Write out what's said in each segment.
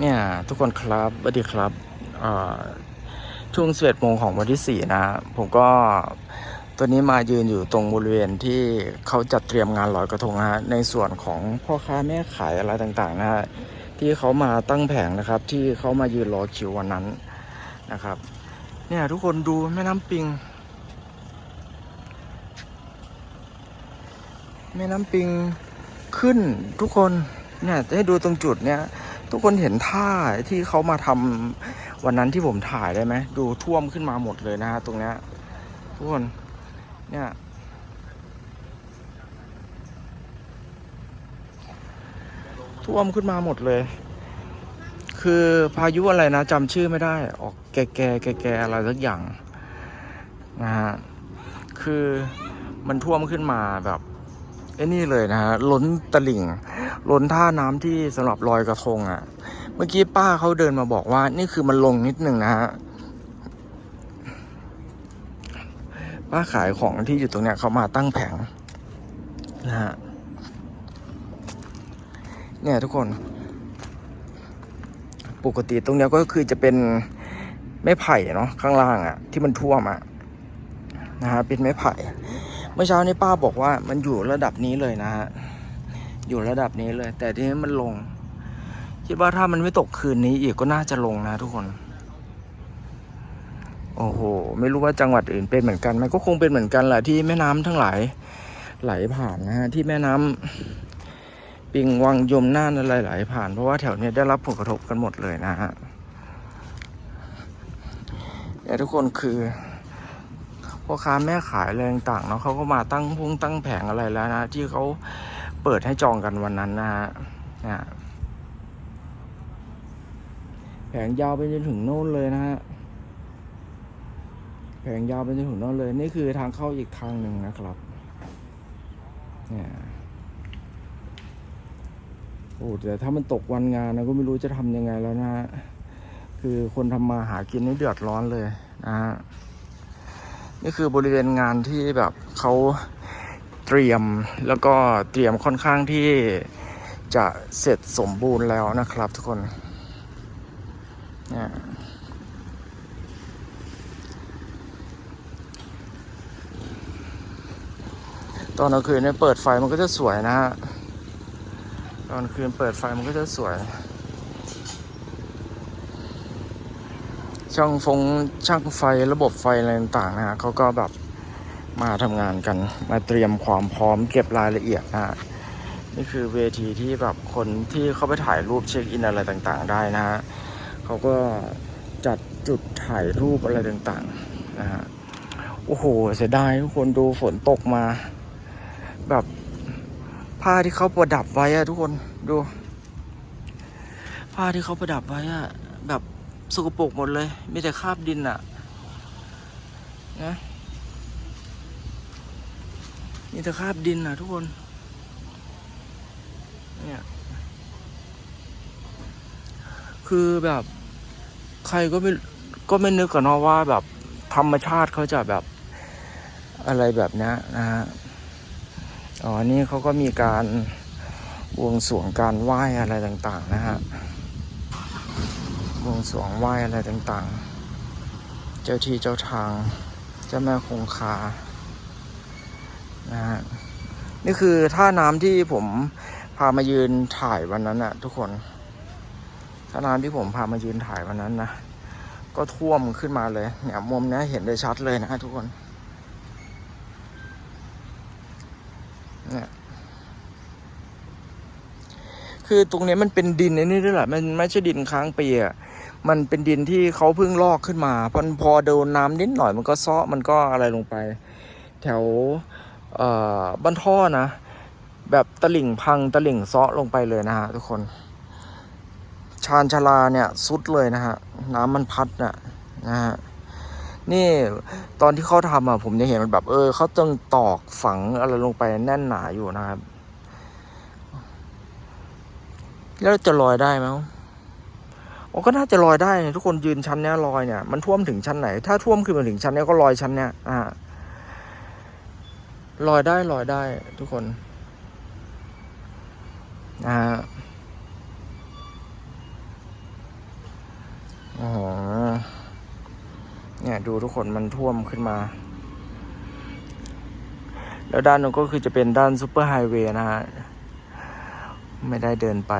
เนี่ยทุกคนครับสวัสดีครับช่วงสิบเอ็ดโมงของวันที่สี่นะ ผมก็ตัวนี้มายืนอยู่ตรงบริเวณที่เขาจัดเตรียมงานลอยกระทงฮะในส่วนของพ่อค้าแม่ขายอะไรต่างๆนะฮะที่เขามาตั้งแผงนะครับ ที่เขามายืนรอคิววันนั้นนะครับ เนี่ยทุกคนดูแม่น้ำปิง แม่น้ำปิงขึ้นทุกคนเนี่ยจะให้ดูตรงจุดเนี้ย ทุกคนเห็นท่าที่เขามาทำวันนั้นที่ผมถ่ายได้ไหมดูท่วมขึ้นมาหมดเลยนะฮะตรงเนี้ยทุกคนเนี่ยท่วมขึ้นมาหมดเลย คือพายุอะไรนะจำชื่อไม่ได้ ออกแก่แก่แก่แก่อะไรสักอย่างนะฮะคือมันท่วมขึ้นมาแบบไอ้นี่เลยนะฮะล้นตลิ่ง ล้นท่าน้ำที่สำหรับลอยกระทงอะ่ะ เมื่อกี้ป้าเขาเดินมาบอกว่า นี่คือมันลงนิดหนึ่งนะฮะป้าขายของที่อยู่ตรงเนี้ยเขามาตั้งแผงนะฮะเนี่ยทุกคน ปกติตรงเนี้ยก็คือจะเป็นไม้ไผ่เนาะข้างล่างอะที่มันท่วมอะนะฮะเป็นไม้ไผ่ เมื่อเช้านี้ป้าบอกว่ามันอยู่ระดับนี้เลยนะฮะ อยู่ระดับนี้เลย แต่ทีนี้มันลง คิดว่าถ้ามันไม่ตกคืนนี้อีกก็น่าจะลงนะทุกคน โอ้โห ไม่รู้ว่าจังหวัดอื่นเป็นเหมือนกันไหมก็คงเป็นเหมือนกันแหละที่แม่น้ำทั้งหลายไหลผ่านนะฮะที่แม่น้ำปิงวังยมน่านอะไรไหลผ่าน เพราะว่าแถวเนี้ยได้รับผลกระทบกันหมดเลยนะฮะเนี่ยทุกคนคือพ่อค้าแม่ขายอะไรต่างๆเนาะเขาก็มาตั้งพุ่งตั้งแผงอะไรแล้วนะ ที่เขา เปิดให้จองกันวันนั้นนะฮะแผงยาวไปจนถึงโน่นเลยนะฮะแผงยาวไปจนถึงโน่นเลย นี่คือทางเข้าอีกทางหนึ่งนะครับเนี่ยโอ้แต่ถ้ามันตกวันงานนะก็ไม่รู้จะทำยังไงแล้วนะฮะคือคนทำมาหากินนี่เดือดร้อนเลยนะฮะนี่คือบริเวณงานที่แบบเขา เตรียมแล้วก็เตรียมค่อนข้างที่จะเสร็จสมบูรณ์แล้วนะครับทุกคนตอนกลางคืนเนี่ยเปิดไฟมันก็จะสวยนะฮะ ตอนกลางคืนเปิดไฟมันก็จะสวย ช่างฟงช่างไฟระบบไฟอะไรต่างๆนะฮะเขาก็แบบ มาทำงานกัน มาเตรียมความพร้อมเก็บรายละเอียดนะฮะนี่คือเวทีที่แบบคนที่เขาไปถ่ายรูปเช็คอินอะไรต่างๆ ได้นะฮะเขาก็จัดจุดถ่ายรูปอะไรต่างๆนะฮะโอ้โหเสียดายทุกคนดูฝนตกมา แบบผ้าที่เขาประดับไว้อะทุกคนดู ผ้าที่เขาประดับไว้อะแบบสกปรกหมดเลย มีแต่คราบดินอะนะ มีแต่คราบดินอะทุกคน เนี่ย คือแบบ ใครก็ไม่ก็ไม่นึกกันเนาะว่าแบบ ธรรมชาติเขาจะแบบอะไรแบบนี้นะฮะ อ๋อ นี่เขาก็มีการวงสวงการไหว้อะไรต่าง ๆ นะฮะ วงสวงไหว้อะไรต่าง ๆ เจ้าที่เจ้าทาง เจ้าแม่คงคา นะฮะนี่คือท่าน้ำที่ผมพามายืนถ่ายวันนั้นอะทุกคนท่าน้ำที่ผมพามายืนถ่ายวันนั้นนะก็ท่วมขึ้นมาเลยเนี่ยมุมนี้เห็นได้ชัดเลยนะทุกคนเนี่ยคือตรงนี้มันเป็นดินไอ้นี่ด้วยแหละมันไม่ใช่ดินค้างปีอะมันเป็นดินที่เขาเพิ่งลอกขึ้นมาพอพอโดนน้ำนิดหน่อยมันก็ซาะมันก็อะไรลงไป แถว บ้านท่อนะ แบบตลิ่งพังตลิ่งเซาะลงไปเลยนะฮะทุกคน ชานชาลาเนี่ยสุดเลยนะฮะ น้ำมันพัดน่ะนะฮะนี่ตอนที่เขาทำอะผมจะเห็นมันแบบ เออเขาต้องตอกฝังอะไรลงไปแน่นหนาอยู่นะครับ แล้วจะลอยได้ไหมโอ้ก็น่าจะลอยได้นะทุกคนยืนชั้นเนี้ยลอยเนี่ยมันท่วมถึงชั้นไหน ถ้าท่วมขึ้นมาถึงชั้นเนี้ยก็ลอยชั้นเนี้ยอ่า ลอยได้ลอยได้ทุกคนนะฮะโหเนี่ยดูทุกคนมันท่วมขึ้นมา แล้วด้านนู้นก็คือจะเป็นด้านซูเปอร์ไฮเวย์นะฮะ ไม่ได้เดินไป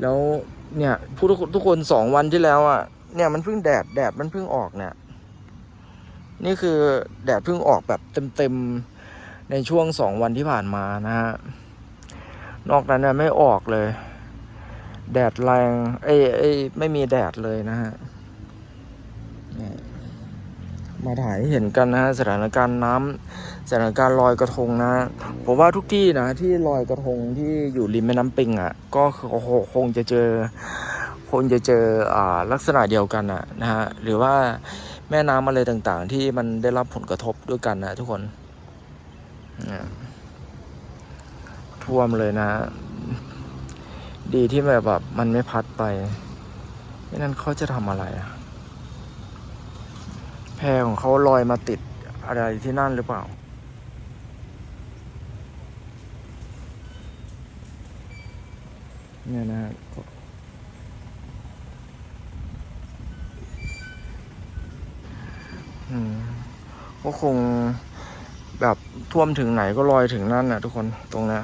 แล้วเนี่ยผู้ทุกคนสองวันที่แล้วอะ่ะ เนี่ยมันเพิ่งแดดแดดมันเพิ่งออกเนี่ย นี่คือแดดเพิ่งออกแบบเต็มๆในช่วงสองวันที่ผ่านมานะฮะ นอกนั้นเนี่ยไม่ออกเลย แดดแรงเอ้ยเอ้ไม่มีแดดเลยนะฮะมาถ่ายให้เห็นกันนะฮะสถานการณ์น้ำสถานการณ์ลอยกระทงนะผมว่าทุกที่นะที่ลอยกระทงที่อยู่ริมแม่น้ำปิงอะ ก็คงจะเจอ คงจะเจออ่าลักษณะเดียวกันอะนะฮะหรือว่าแม่น้ำอะไรต่างๆ ที่มันได้รับผลกระทบด้วยกันนะทุกคนนี่ท่วมเลยนะ ดีที่แบบแบบมันไม่พัดไปไม่นั้นเขาจะทำอะไรอะแพของเขาลอยมาติดอะไรที่นั่นหรือเปล่าเนี่ยนะ ก็คงแบบท่วมถึงไหนก็ลอยถึงนั่นน่ะทุกคนตรงนี้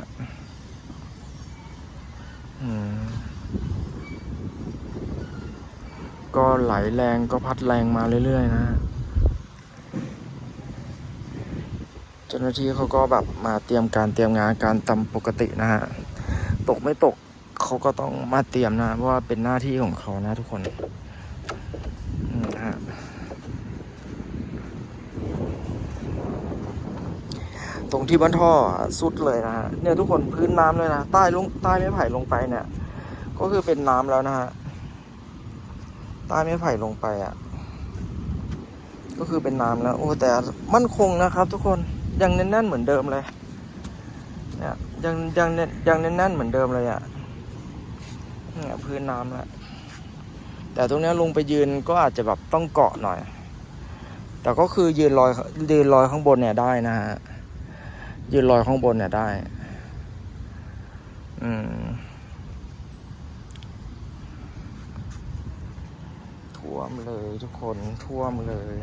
ก็ไหลแรงก็พัดแรงมาเรื่อยๆนะฮะเจ้าหน้าที่เขาก็แบบมาเตรียมการเตรียมงานการตามปกตินะฮะตกไม่ตกเขาก็ต้องมาเตรียมนะเพราะว่าเป็นหน้าที่ของเขานะทุกคนอืมนะฮะ ตรงที่บ้านท่อสุดเลยนะฮะเนี่ยทุกคนพื้นน้ำเลยนะใต้ลงใต้ไม้ไผ่ลงไปเนี่ย ก็คือเป็นน้ำแล้วนะฮะใต้ไม้ไผ่ลงไปอะ ก็คือเป็นน้ำแล้วโอ้แต่มั่นคงนะครับ ทุกคนยังแน่นๆเหมือนเดิมเลยเนี่ยยังยังแน่นยังแน่นๆเหมือนเดิมเลยอะเนี่ยพื้นน้ำแล้วแต่ตรงเนี้ยลงไปยืนก็อาจจะแบบต้องเกาะหน่อย แต่ก็คือยืนลอยยืนลอยข้างบนเนี่ยได้นะฮะ ยืนลอยข้างบนเนี่ยได้ อืม ท่วมเลยทุกคนท่วมเลย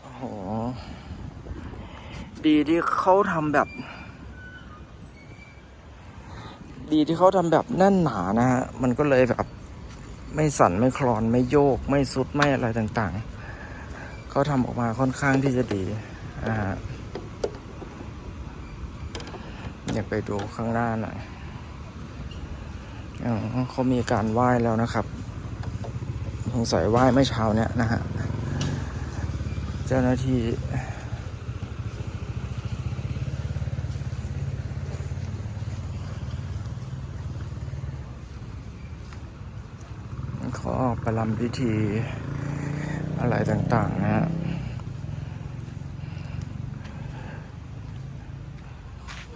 โอ้โหดีที่เขาทำแบบ ดีที่เขาทำแบบแน่นหนานะฮะ มันก็เลยแบบไม่สั่นไม่คลอนไม่โยก ไม่สุดไม่อะไรต่างๆ เขาทำออกมาค่อนข้างที่จะดีนะฮะอยากไปดูข้างหน้าหน่อยอ๋อเขามีการไหว้แล้วนะครับสงสัยไหว้ไม่เช้าเนี่ยนะฮะ เจ้าหน้าที่ เขาออกประลำพิธีอะไรต่างๆนะฮะ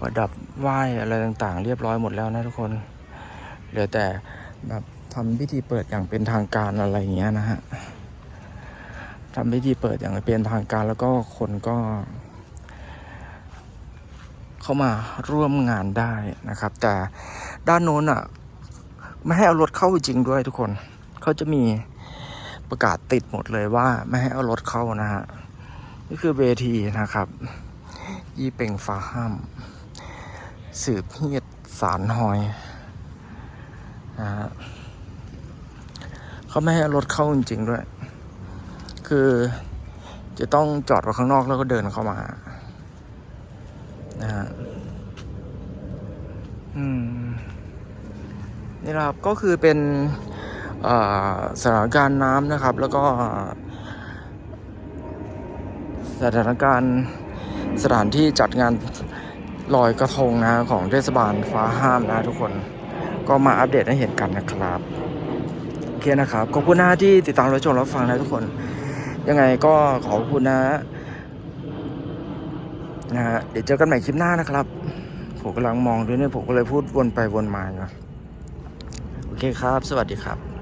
ประดับไหว้อะไรต่างๆ เรียบร้อยหมดแล้วนะทุกคน เหลือแต่แบบทำพิธีเปิดอย่างเป็นทางการอะไรอย่างเงี้ยนะฮะทำพิธีเปิดอย่างเป็นทางการแล้วก็คนก็ เข้ามาร่วมงานได้นะครับ แต่ด้านโน้นอะ ไม่ให้เอารถเข้าจริงด้วยทุกคน เขาจะมีประกาศติดหมดเลยว่าไม่ให้เอารถเข้านะฮะนี่คือเวทีนะครับ ยี่เป็งฟ้าห้าม สืบเฮียดสารหอยนะฮะเขาไม่ให้เอารถเข้าจริงๆด้วย คือจะต้องจอดไว้ข้างนอกแล้วก็เดินเข้ามานะฮะอืมนี่แหละครับก็คือเป็น สถานการณ์น้ำนะครับ แล้วก็สถานการณ์สถานที่จัดงานลอยกระทงนะของเทศบาลฟ้าห้ามนะทุกคนก็มาอัปเดตให้เห็นกันนะครับโอเคนะครับ ขอบคุณนะที่ติดตามรับชมรับฟังนะทุกคน ยังไงก็ขอบคุณนะนะฮะเดี๋ยวเจอกันใหม่คลิปหน้านะครับ ผมกำลังมองด้วยเนี่ยผมก็เลยพูดวนไปวนมาอยู่โอเคครับ สวัสดีครับ